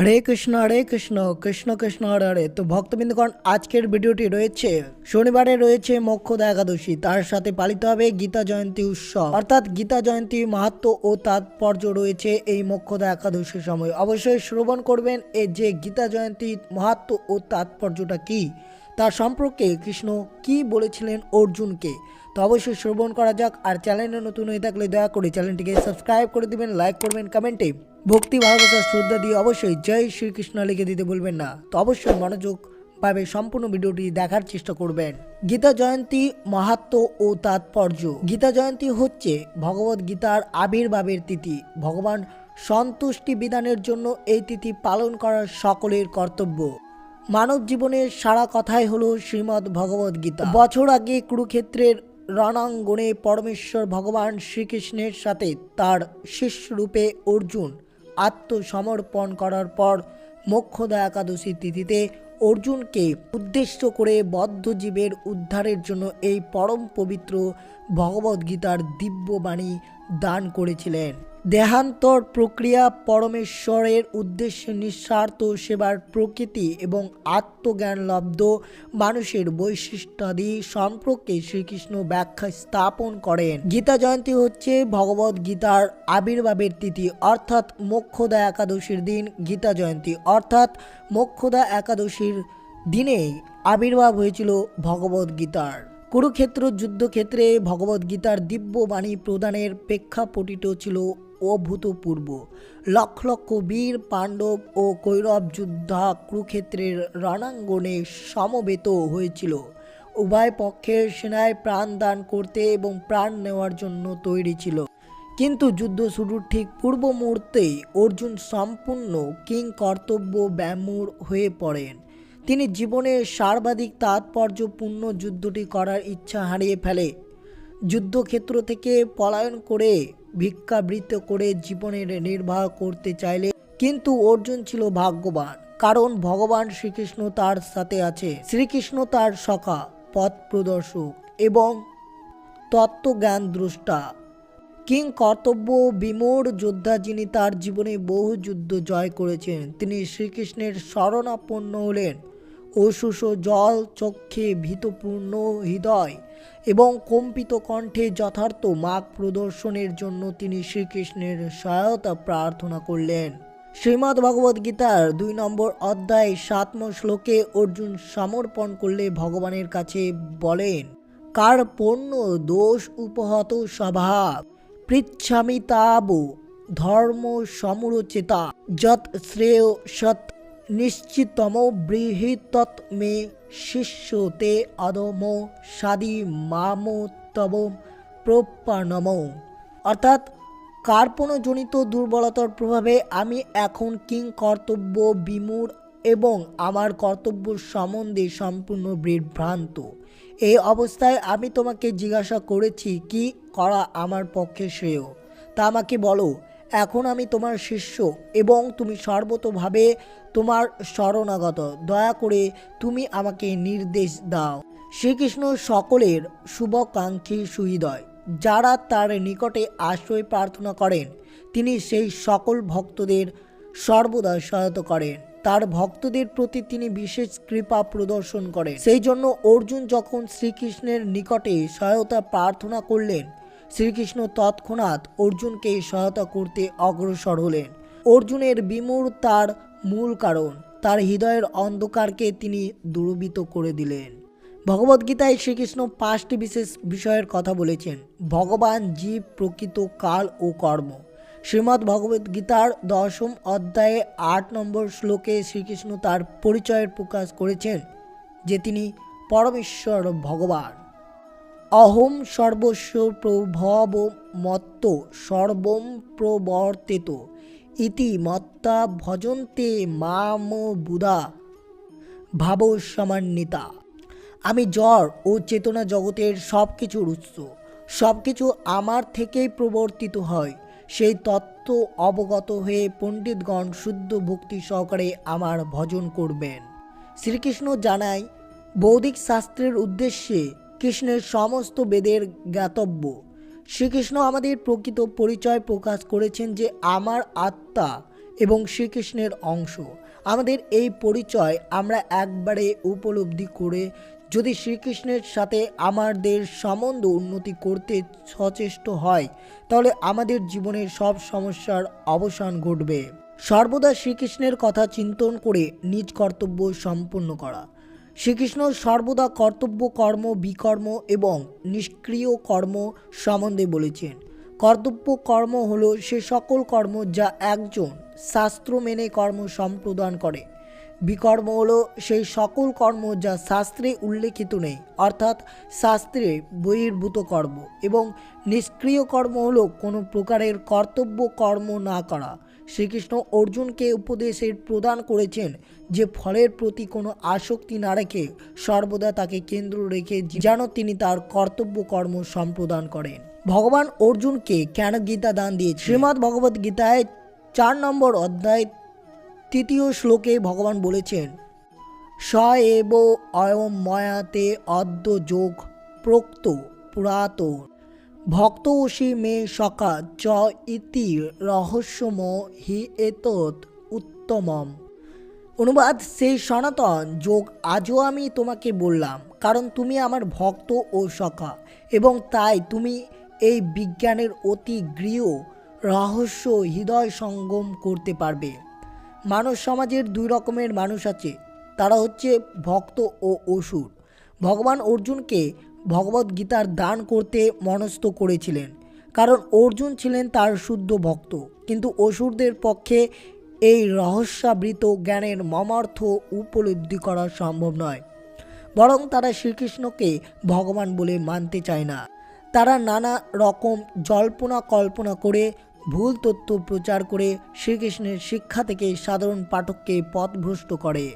হরে কৃষ্ণ হরে কৃষ্ণ কৃষ্ণ কৃষ্ণ, হরে হরে। তো ভক্তবৃন্দগণ, আজকের ভিডিওটি রয়েছে, শনিবারে রয়েছে মোক্ষদা একাদশী। তার সাথে পালিত হবে গীতা জয়ন্তী উৎসব। অর্থাৎ গীতা জয়ন্তী মাহাত্ম ও তাৎপর্য রয়েছে এই মোক্ষদা একাদশীর সময়। অবশ্যই শ্রবণ করবেন, এ যে গীতা জয়ন্তী মাহাত্ম ও তাৎপর্যটা কি? তার সম্পর্কে কৃষ্ণ কি বলেছিলেন অর্জুনকে? তো অবশ্যই শ্রবণ করা যাক, আর চ্যানেলে নতুন হয়ে থাকলে দয়া করে চ্যানেলটিকে সাবস্ক্রাইব করে দিবেন, লাইক করবেন, কমেন্টে ভক্তি, ভালোবাসা, শ্রদ্ধা দিয়ে অবশ্যই জয় শ্রীকৃষ্ণ লিখে দিতে বলবেন না। তো অবশ্যই মনোযোগ ভাবে সম্পূর্ণ ভিডিওটি দেখার চেষ্টা করবেন। গীতা জয়ন্তী, মাহাত্ম ও তাৎপর্য। গীতা জয়ন্তী হচ্ছে ভগবত গীতার আবির্ভাবের তিথি। ভগবান সন্তুষ্টি বিধানের জন্য এই তিথি পালন করা সকলের কর্তব্য। মানব জীবনের সারা কথাই হলো শ্রীমদ্ ভগবত গীতা। বছর আগে কুরুক্ষেত্রের রণাঙ্গনে পরমেশ্বর ভগবান শ্রীকৃষ্ণের সাথে তার শিষ্যরূপে অর্জুন আত্মসমর্পণ করার পর মোক্ষদা একাদশী তিথিতে অর্জুনকে উদ্দেশ্য করে বদ্ধজীবের উদ্ধারের জন্য এই পরম পবিত্র ভগবদ্গীতার দিব্যবাণী দান করেছিলেন। দেহান্তর প্রক্রিয়া পরমেশ্বরের উদ্দেশ্যে নিঃস্বার্থ সেবার প্রকৃতি এবং আত্মজ্ঞান লব্ধ মানুষের বৈশিষ্ট্যাদি সম্পর্কে শ্রীকৃষ্ণ ব্যাখ্যা স্থাপন করেন। গীতা জয়ন্তী হচ্ছে ভগবত গীতার আবির্ভাবের তিথি, অর্থাৎ মোক্ষদা একাদশীর দিন গীতা জয়ন্তী। অর্থাৎ মোক্ষদা একাদশীর দিনেই আবির্ভাব হয়েছিল ভগবত গীতার। কুরুক্ষেত্র যুদ্ধক্ষেত্রে ভগবদ্গীতার দিব্য বাণী প্রদানের প্রেক্ষাপটিত ছিল অভূতপূর্ব। লক্ষ লক্ষ বীর, পাণ্ডব ও কৈরব যোদ্ধা কুরুক্ষেত্রের রণাঙ্গনে সমবেত হয়েছিল। উভয় পক্ষের সেনায় প্রাণ দান করতে এবং প্রাণ নেওয়ার জন্য তৈরি ছিল। কিন্তু যুদ্ধ শুরুর ঠিক পূর্ব মুহূর্তেই অর্জুন সম্পূর্ণ কিং কর্তব্য ব্যামুর হয়ে পড়েন। তিনি জীবনের সর্বাধিক তাৎপর্যপূর্ণ যুদ্ধটি করার ইচ্ছা হারিয়ে ফেলে। যুদ্ধক্ষেত্র থেকে পলায়ন করে ভিক্ষাবৃত্ত করে জীবনের নির্বাহ করতে চাইলে কিন্তু অর্জুন ছিল ভাগ্যবান, কারণ ভগবান শ্রীকৃষ্ণ তার সাথে আছে। শ্রীকৃষ্ণ তার সখা, পথ প্রদর্শক এবং তত্ত্বজ্ঞান দ্রষ্টা। কিং কর্তব্য বিমূঢ় যোদ্ধা যিনি তার জীবনে বহু যুদ্ধ জয় করেছেন, তিনি শ্রীকৃষ্ণের শরণাপন্ন হলেন। অশুষ জল চক্ষে ভীতপূর্ণ হৃদয় এবং কম্পিত কণ্ঠে যথার্থ মাগ প্রদর্শনের জন্য তিনি শ্রীকৃষ্ণের সহায়তা প্রার্থনা করলেন। শ্রীমদ্ ভগবদ গীতার দুই নম্বর অধ্যায় সাতম শ্লোকে অর্জুন সমর্পণ করলে ভগবানের কাছে বলেন, কার পণ্য দোষ উপহত স্বভাব, পৃচ্ছামি তাব, ধর্ম সমুরচেতা যত শ্রেয় সৎ নিশ্চিতম বৃহৃতৎ মে শিষ্যতে অদম সাদি মাম তব প্রপানম অর্থাৎ কার্পণজনিত দুর্বলতার প্রভাবে আমি এখন কিং কর্তব্য বিমূঢ় এবং আমার কর্তব্য সম্বন্ধে সম্পূর্ণ বিভ্রান্ত। এই অবস্থায় আমি তোমাকে জিজ্ঞাসা করেছি, কি করা আমার পক্ষে শ্রেয়? তা আমাকে বলো এখন আমি তোমার শিষ্য এবং তুমি সর্বতভাবে তোমার শরণাগত। দয়া করে তুমি আমাকে নির্দেশ দাও। শ্রীকৃষ্ণ সকলের শুভকাঙ্ক্ষী সুহৃদয়, যারা তার নিকটে আশ্রয় প্রার্থনা করেন, তিনি সেই সকল ভক্তদের সর্বদা সহায়তা করেন। তার ভক্তদের প্রতি তিনি বিশেষ কৃপা প্রদর্শন করেন। সেই জন্য অর্জুন যখন শ্রীকৃষ্ণের নিকটে সহায়তা প্রার্থনা করলেন শ্রীকৃষ্ণ তৎক্ষণাৎ অর্জুনকে সহায়তা করতে অগ্রসর হলেন। অর্জুনের বিমূর তার মূল কারণ, তার হৃদয়ের অন্ধকারকে তিনি দূরবিত করে দিলেন। ভগবদ্গীতায় শ্রীকৃষ্ণ পাঁচটি বিশেষ বিষয়ের কথা বলেছেন, ভগবান, জীব, প্রকৃত, কাল ও কর্ম। শ্রীমদ্ ভগবদ্গীতার দশম অধ্যায়ে আট নম্বর শ্লোকে শ্রীকৃষ্ণ তার পরিচয়ের প্রকাশ করেছেন যে তিনি পরমেশ্বর ভগবান। অহম সর্বস্ব প্রভব মত্ত সর্বম প্রবর্তিত ইতি মত্তা ভজন্তে মাম বুধা ভাব সমান্বিতা। আমি জ্বর ও চেতনা জগতের সব কিছুর উৎস সব কিছু আমার থেকেই প্রবর্তিত হয়। সেই তত্ত্ব অবগত হয়ে পণ্ডিতগণ শুদ্ধ ভক্তি সহকারে আমার ভজন করবেন। শ্রীকৃষ্ণ জানায় বৌদ্ধিক শাস্ত্রের উদ্দেশ্যে কৃষ্ণের সমস্ত বেদের জ্ঞাতব্য। শ্রীকৃষ্ণ আমাদের প্রকৃত পরিচয় প্রকাশ করেছেন যে আমার আত্মা এবং শ্রীকৃষ্ণের অংশ। আমাদের এই পরিচয় আমরা একবারে উপলব্ধি করে যদি শ্রীকৃষ্ণের সাথে আমাদের সম্বন্ধ উন্নতি করতে সচেষ্ট হয়, তাহলে আমাদের জীবনের সব সমস্যার অবসান ঘটবে। সর্বদা শ্রীকৃষ্ণের কথা চিন্তন করে নিজ কর্তব্য সম্পন্ন করা। শ্রীকৃষ্ণ সর্বদা কর্তব্য, কর্ম, বিকর্ম এবং নিষ্ক্রিয় কর্ম সম্বন্ধে বলেছেন। কর্তব্য, কর্ম হলো সে সকল কর্ম যা একজন শাস্ত্র মেনে কর্ম সম্প্রদান করে। বিকর্ম হলো সেই সকল কর্ম যা শাস্ত্রে উল্লেখিত নেই, অর্থাৎ শাস্ত্রে বহির্ভূত কর্ম এবং নিষ্ক্রিয় কর্ম হলো কোনো প্রকারের কর্তব্য, কর্ম না করা। শ্রীকৃষ্ণ অর্জুনকে উপদেশের প্রদান করেছেন যে ফলের প্রতি কোনো আসক্তি না রেখে সর্বদা তাকে কেন্দ্র রেখে যেন তিনি তার কর্তব্য কর্ম সম্প্রদান করেন। ভগবান অর্জুনকে কেন গীতা দান দিয়েছে শ্রীমদ্ ভগবত গীতায় চার নম্বর অধ্যায় তৃতীয় শ্লোকে ভগবান বলেছেন স এব অয়ম ময়াতে অদ্য যোগ প্রোক্ত পুরাতন। ভক্তোষি মে সকা চ ইতি রহস্যম হি এতৎ উত্তমম। অনুবাদ সেই সনাতন যোগ আজও আমি তোমাকে বললাম, কারণ তুমি আমার ভক্ত ও সখা, এবং তাই তুমি এই বিজ্ঞানের অতি গৃহ রহস্য হৃদয় সঙ্গম করতে পারবে। মানব সমাজের দুই রকমের মানুষ আছে, তারা হচ্ছে ভক্ত ও অসুর। ভগবান অর্জুনকে ভগবত গীতার দান করতে মনস্থ করেছিলেন। কারণ অর্জুন ছিলেন তার শুদ্ধ ভক্ত। কিন্তু অসুরদের পক্ষে এই রহস্যাবৃত জ্ঞানের মমার্থ উপলব্ধি করা সম্ভব নয়। বরং তারা শ্রীকৃষ্ণকে ভগবান বলে মানতে চায় না। তারা নানা রকম জল্পনা কল্পনা করে, ভুল তথ্য প্রচার করে শ্রীকৃষ্ণের শিক্ষা থেকে সাধারণ পাঠককে পথভ্রষ্ট করে।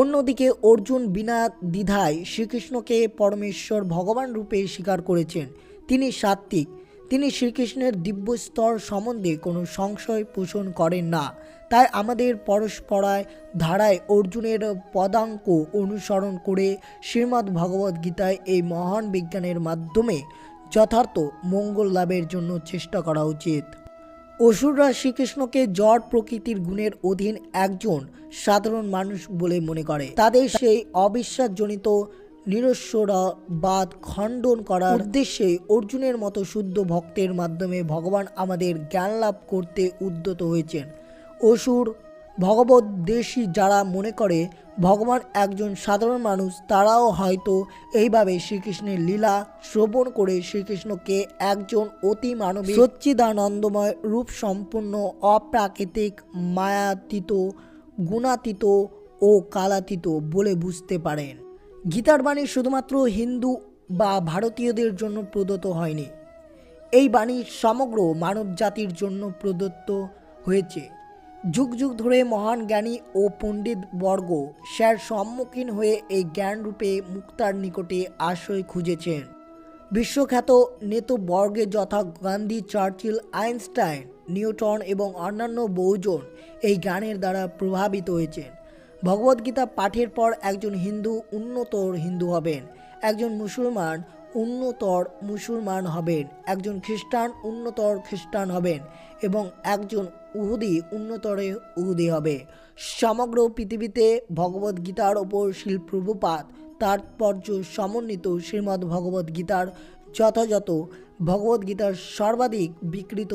অন্যদিকে অর্জুন বিনা দ্বিধায় শ্রীকৃষ্ণকে পরমেশ্বর ভগবান রূপে স্বীকার করেছেন। তিনি সাত্ত্বিক। তিনি শ্রীকৃষ্ণের দিব্য স্তর সম্বন্ধে কোনো সংশয় পোষণ করেন না। তাই আমাদের পরস্পরায় ধারায় অর্জুনের পদাঙ্ক অনুসরণ করে শ্রীমদ্ ভগবদ্ গীতায় এই মহান বিজ্ঞানের মাধ্যমে যথার্থ মঙ্গল লাভের জন্য চেষ্টা করা উচিত। অসুররা শ্রীকৃষ্ণকে জড় প্রকৃতির গুণের অধীন একজন সাধারণ মানুষ বলে মনে করে। তাদের সেই অবিশ্বাসজনিত নিরস্বরাবাদ খণ্ডন করার উদ্দেশ্যে অর্জুনের মতো শুদ্ধ ভক্তের মাধ্যমে ভগবান আমাদের জ্ঞান লাভ করতে উদ্যত হয়েছেন। অসুর ভগবত যারা মনে করে ভগবান একজন সাধারণ মানুষ, তারাও হয়তো এইভাবে শ্রীকৃষ্ণের লীলা শ্রবণ করে শ্রীকৃষ্ণকে একজন অতি মানবিক, সচ্চিদানন্দময় রূপ সম্পন্ন অপ্রাকৃতিক, মায়াতীত, গুণাতীত ও কালাতীত বলে বুঝতে পারেন। গীতার বাণী শুধুমাত্র হিন্দু বা ভারতীয়দের জন্য প্রদত্ত হয়নি। এই বাণী সমগ্র মানব জাতির জন্য প্রদত্ত হয়েছে। যুগ যুগ ধরে মহান জ্ঞানী ও পণ্ডিত বর্গ স্যার সম্মুখীন হয়ে এই জ্ঞানরূপে মুক্তার নিকটে আশ্রয় খুঁজেছেন। বিশ্বখ্যাত নেতবর্গে যথা গান্ধী, চার্চিল, আইনস্টাইন, নিউটন এবং অন্যান্য বহুজন এই জ্ঞানের দ্বারা প্রভাবিত হয়েছেন। ভগবদ্গীতা পাঠের পর একজন হিন্দু উন্নত হিন্দু হবেন, একজন মুসলমান উন্নতর মুসলমান হবেন, একজন খ্রিস্টান উন্নতর খ্রিস্টান হবেন এবং একজন উহুদি উন্নতরে উহুদি হবে। সমগ্র পৃথিবীতে ভগবদ্গীতার ওপর শিল্প্রভুপাত তাৎপর্য সমন্বিত শ্রীমদ্ ভগবদ্গীতার যথাযথ ভগবদ্গীতার সর্বাধিক বিকৃত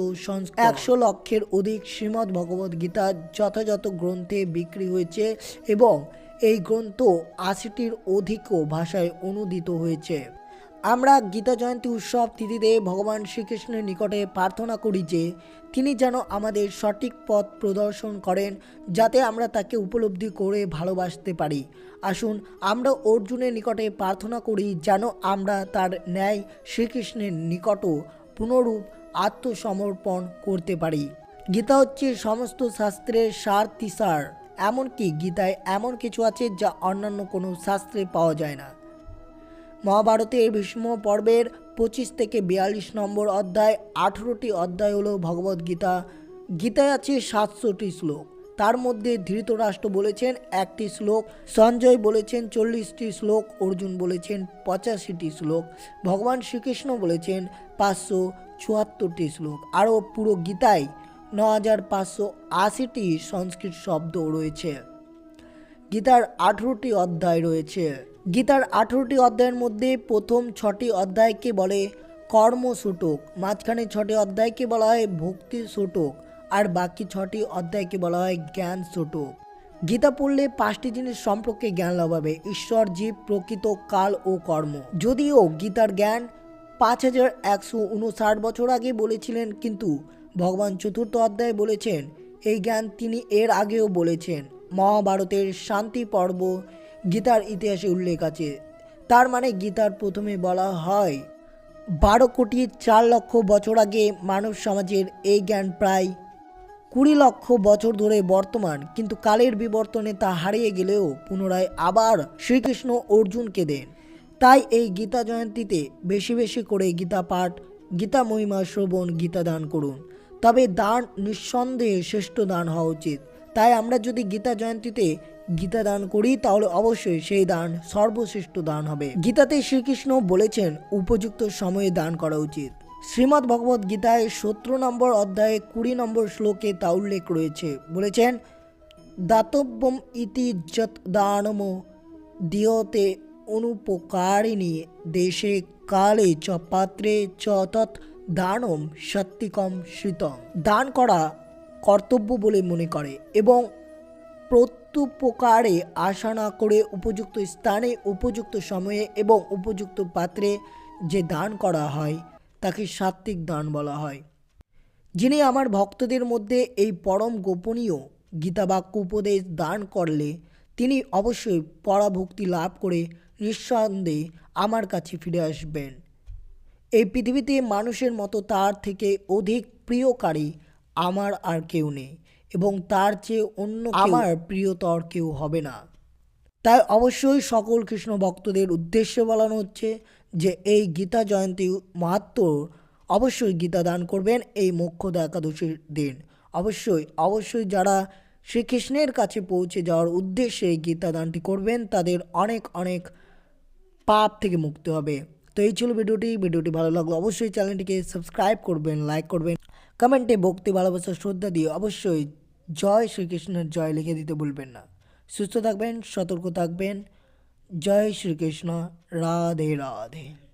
একশো লক্ষের অধিক শ্রীমদ্ ভগবদ্গীতার যথাযথ গ্রন্থে বিক্রি হয়েছে এবং এই গ্রন্থ আশিটির অধিকও ভাষায় অনুদিত হয়েছে। আমরা গীতা জয়ন্তী উৎসব তিথিতে ভগবান শ্রীকৃষ্ণের নিকটে প্রার্থনা করি যে, তিনি যেন আমাদের সঠিক পথ প্রদর্শন করেন যাতে আমরা তাকে উপলব্ধি করে ভালোবাসতে পারি। আসুন, আমরা অর্জুনের নিকটে প্রার্থনা করি যেন আমরা তার ন্যায় শ্রীকৃষ্ণের নিকটও পুনরূপ আত্মসমর্পণ করতে পারি। গীতা হচ্ছে সমস্ত শাস্ত্রের সার। তিসার এমনকি গীতায় এমন কিছু আছে যা অন্যান্য কোনো শাস্ত্রে পাওয়া যায় না। মহাভারতের ভীষ্ম পর্বের পঁচিশ থেকে বিয়াল্লিশ নম্বর অধ্যায় আঠেরোটি অধ্যায় হলো ভগবদ্গীতা গীতায় আছে সাতশোটি শ্লোক। তার মধ্যে ধৃতরাষ্ট্র বলেছেন একটি শ্লোক, সঞ্জয় বলেছেন চল্লিশটি শ্লোক, অর্জুন বলেছেন পঁচাশিটি শ্লোক, ভগবান শ্রীকৃষ্ণ বলেছেন পাঁচশো চুয়াত্তরটি শ্লোক, আরও পুরো গীতায় ন হাজার পাঁচশো আশিটি সংস্কৃত শব্দ রয়েছে। গীতার আঠেরোটি অধ্যায় রয়েছে। গীতার আঠেরোটি অধ্যায়ের মধ্যে প্রথম ছটি অধ্যায়কে বলে কর্ম সূটক মাঝখানে ছটি অধ্যায়কে বলা হয় ভক্তি সূটক আর বাকি ছটি অধ্যায়কে বলা হয় জ্ঞান সূটক গীতা পড়লে পাঁচটি জিনিস সম্পর্কে জ্ঞান লাভ হবে। ঈশ্বর, জীব, প্রকৃত, কাল ও কর্ম। যদিও গীতার জ্ঞান পাঁচ হাজার একশো উনষাট বছর আগে বলেছিলেন, কিন্তু ভগবান চতুর্থ অধ্যায় বলেছেন, এই জ্ঞান তিনি এর আগেও বলেছেন। মহাভারতের শান্তি পর্ব গীতার ইতিহাসে উল্লেখ আছে। তার মানে গীতার প্রথমে বলা হয়, বারো কোটি চার লক্ষ বছর আগে মানব সমাজের এই জ্ঞান প্রায় কুড়ি লক্ষ বছর ধরে বর্তমান, কিন্তু কালের বিবর্তনে তা হারিয়ে গেলেও পুনরায় আবার শ্রীকৃষ্ণ অর্জুনকে দেন। তাই এই গীতা জয়ন্তীতে বেশি বেশি করে গীতা পাঠ, গীতা মহিমা শ্রবণ, গীতা দান করুন। তবে দান নিঃসন্দেহে শ্রেষ্ঠ দান হওয়া উচিত। তাই আমরা যদি গীতা জয়ন্তীতে গীতা দান করি, তাহলে অবশ্যই সেই দান সর্বশ্রেষ্ঠ দান হবে। গীতাতে শ্রীকৃষ্ণ বলেছেন, উপযুক্ত সময়ে দান করা উচিত। শ্রীমদ্ ভগবত গীতায় সতেরো নম্বর অধ্যায়ে কুড়ি নম্বর শ্লোকে তা উল্লেখ রয়েছে। বলেছেন, দাতব্যম ইতি যত দানম দিয়তে অনুপকারিণী। দেশে কালে চ পাত্রে চ তৎ দানম সত্যিকম শীতম দান করা কর্তব্য বলে মনে করে এবং প্রত্যুপকারে আশা না করে উপযুক্ত স্থানে, উপযুক্ত সময়ে এবং উপযুক্ত পাত্রে যে দান করা হয়, তাকে সাত্বিক দান বলা হয়। যিনি আমার ভক্তদের মধ্যে এই পরম গোপনীয় গীতাবাক্য উপদেশ দান করলে, তিনি অবশ্যই পরাভক্তি লাভ করে নিঃসন্দেহে আমার কাছে ফিরে আসবেন। এই পৃথিবীতে মানুষের মতো তার থেকে অধিক প্রিয়কারী আমার আর কেউ নেই। এবং তার চেয়ে অন্য আমার প্রিয়তর কেউ হবে না। তাই অবশ্যই সকল কৃষ্ণ ভক্তদের উদ্দেশ্যে বলানো হচ্ছে যে এই গীতা জয়ন্তী মাহাত্ম অবশ্যই গীতা দান করবেন এই মোক্ষদ একাদশীর দিন। অবশ্যই অবশ্যই যারা শ্রীকৃষ্ণের কাছে পৌঁছে যাওয়ার উদ্দেশ্যে এই গীতা দানটি করবেন তাদের অনেক অনেক পাপ থেকে মুক্তি হবে। তো এই ছিল ভিডিওটি। ভিডিওটি ভালো লাগল অবশ্যই চ্যানেলটিকে সাবস্ক্রাইব করবেন লাইক করবেন। কমেন্টে ভক্তি, ভালোবাসা, শ্রদ্ধা দিয়ে অবশ্যই জয় শ্রীকৃষ্ণের জয় লিখে দিতে ভুলবেন না। সুস্থ থাকবেন, সতর্ক থাকবেন। জয় শ্রীকৃষ্ণ, রাধে রাধে।